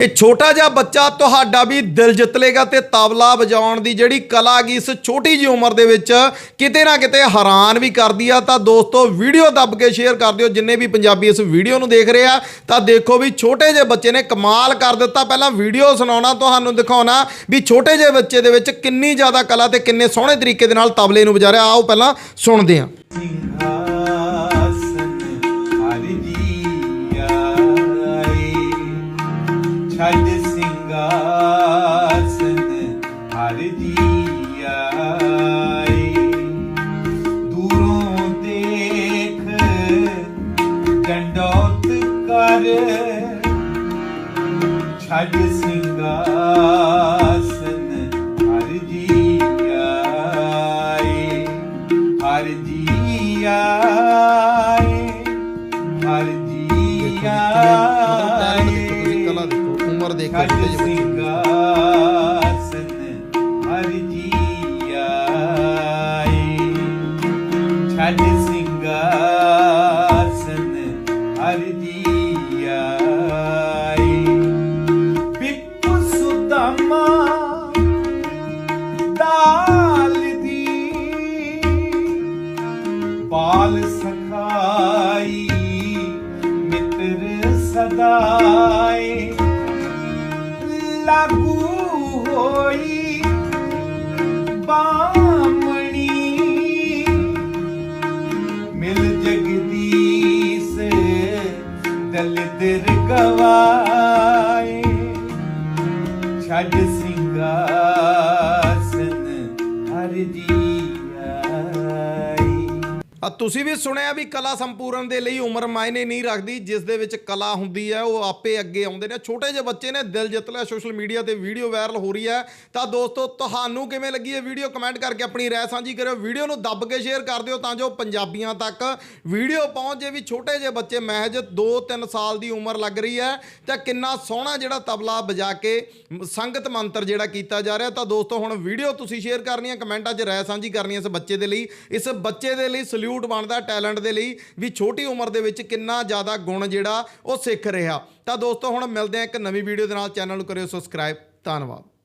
ਇਹ ਛੋਟਾ ਜਿਹਾ ਬੱਚਾ ਤੁਹਾਡਾ ਵੀ ਦਿਲ ਜਿੱਤ ਲੇਗਾ ਤੇ ਤਬਲਾ ਵਜਾਉਣ ਦੀ ਜਿਹੜੀ ਕਲਾ ਗੀ ਇਸ ਛੋਟੀ ਜਿਹੀ ਉਮਰ ਦੇ ਵਿੱਚ ਕਿਤੇ ਨਾ ਕਿਤੇ ਹੈਰਾਨ ਵੀ ਕਰਦੀ ਆ। ਤਾਂ ਦੋਸਤੋ, ਵੀਡੀਓ ਦੱਬ ਕੇ ਸ਼ੇਅਰ ਕਰ ਦਿਓ। ਜਿੰਨੇ ਵੀ ਪੰਜਾਬੀ ਇਸ ਵੀਡੀਓ ਨੂੰ ਦੇਖ ਰਹੇ ਆ, ਤਾਂ ਦੇਖੋ ਵੀ ਛੋਟੇ ਜਿਹੇ ਬੱਚੇ ਨੇ ਕਮਾਲ ਕਰ ਦਿੱਤਾ। ਪਹਿਲਾਂ ਵੀਡੀਓ ਸੁਣਾਉਣਾ, ਤੁਹਾਨੂੰ ਦਿਖਾਉਣਾ ਵੀ ਛੋਟੇ ਜਿਹੇ ਬੱਚੇ ਦੇ ਵਿੱਚ ਕਿੰਨੀ ਜ਼ਿਆਦਾ ਕਲਾ ਤੇ ਕਿੰਨੇ ਸੋਹਣੇ ਤਰੀਕੇ ਦੇ ਨਾਲ ਤਬਲੇ ਨੂੰ ਵਜਾ ਰਿਹਾ। ਆਓ ਪਹਿਲਾਂ ਸੁਣਦੇ ਹਾਂ। ਹਰ ਜੀ ਦੂਰੋਂ ਦੇਖ ਡੰਡੋਤ ਕਰ ਛੱਡ ਸਿੰਘਾਸਨ ਹਰ ਜੀ ਆਏ ਹਰ ਜੀ ਆਏ ਹਰ ਜੀ ਆਏ ਕਲਾ ਦੇਖੋ ਉਮਰ ਦੇਖੋ ਛੱਡ ਛੋਟੇ ਛੱਡ ਸਿੰਘਾਸਨ ਹਰ ਜੀ ਆਏ ਸੁਦਾਮਾ ਦਾਲ ਦੀ ਬਾਲ ਸਖਾਈ ਮਿੱਤਰ ਸਦਾਏ ਲਾਗੂ ਦਲਿਦਰ ਗਵਾਏ ਛੱਡ ਸਿੰਘਾਸਨ ਆ, ਤੁਸੀਂ ਵੀ ਸੁਣਿਆ ਵੀ ਕਲਾ ਸੰਪੂਰਨ ਦੇ ਲਈ ਉਮਰ ਮਾਇਨੇ ਨਹੀਂ ਰੱਖਦੀ, ਜਿਸ ਦੇ ਵਿੱਚ ਕਲਾ ਹੁੰਦੀ ਹੈ, ਉਹ ਆਪੇ ਅੱਗੇ ਆਉਂਦੇ ਨੇ। ਛੋਟੇ ਜਿਹੇ ਬੱਚੇ ਨੇ, ਦਿਲ ਜਿੱਤ ਲਿਆ ਸੋਸ਼ਲ ਮੀਡੀਆ ਤੇ ਵੀਡੀਓ ਵਾਇਰਲ ਹੋ ਰਹੀ ਹੈ। ਤਾਂ ਦੋਸਤੋ, ਤੁਹਾਨੂੰ ਕਿਵੇਂ ਲੱਗੀ ਇਹ ਵੀਡੀਓ ਕਮੈਂਟ ਕਰਕੇ ਆਪਣੀ ਰਾਏ ਸਾਂਝੀ ਕਰਿਓ। ਵੀਡੀਓ ਨੂੰ ਦੱਬ ਕੇ ਸ਼ੇਅਰ ਕਰ ਦਿਓ ਤਾਂ ਜੋ ਪੰਜਾਬੀਆਂ ਤੱਕ ਵੀਡੀਓ ਪਹੁੰਚ ਜੇ ਵੀ ਛੋਟੇ ਜਿਹੇ ਬੱਚੇ, ਮਹਿਜ 2-3 ਸਾਲ ਦੀ ਉਮਰ ਲੱਗ ਰਹੀ ਹੈ। ਤਾਂ ਕਿੰਨਾ ਸੋਹਣਾ ਜਿਹੜਾ ਤਬਲਾ ਵਜਾ ਕੇ ਸੰਗਤ ਮੰਤਰ ਜਿਹੜਾ ਕੀਤਾ ਜਾ ਰਿਹਾ। ਤਾਂ ਦੋਸਤੋ, ਹੁਣ ਵੀਡੀਓ ਤੁਸੀਂ ਸ਼ੇਅਰ ਕਰਨੀ ਹੈ, ਕਮੈਂਟਾਂ 'ਚ ਰਾਏ ਸਾਂਝੀ ਕਰਨੀ ਹੈ ਇਸ ਬੱਚੇ ਦੇ ਲਈ। ਇਸ ਬੱਚੇ ਦੇ ਲਈ ਸਲੂਟ ਬਣਦਾ ਟੈਲੈਂਟ ਦੇ ਲਈ ਵੀ ਛੋਟੀ ਉਮਰ ਦੇ ਵਿੱਚ ਕਿੰਨਾ ਜ਼ਿਆਦਾ ਗੁਣ ਜਿਹੜਾ ਉਹ ਸਿੱਖ ਰਿਹਾ। ਤਾਂ ਦੋਸਤੋ, ਹੁਣ ਮਿਲਦੇ ਹਾਂ ਇੱਕ ਨਵੀਂ ਵੀਡੀਓ ਦੇ ਨਾਲ। ਚੈਨਲ ਨੂੰ ਕਰਿਓ ਸਬਸਕ੍ਰਾਈਬ। ਧੰਨਵਾਦ।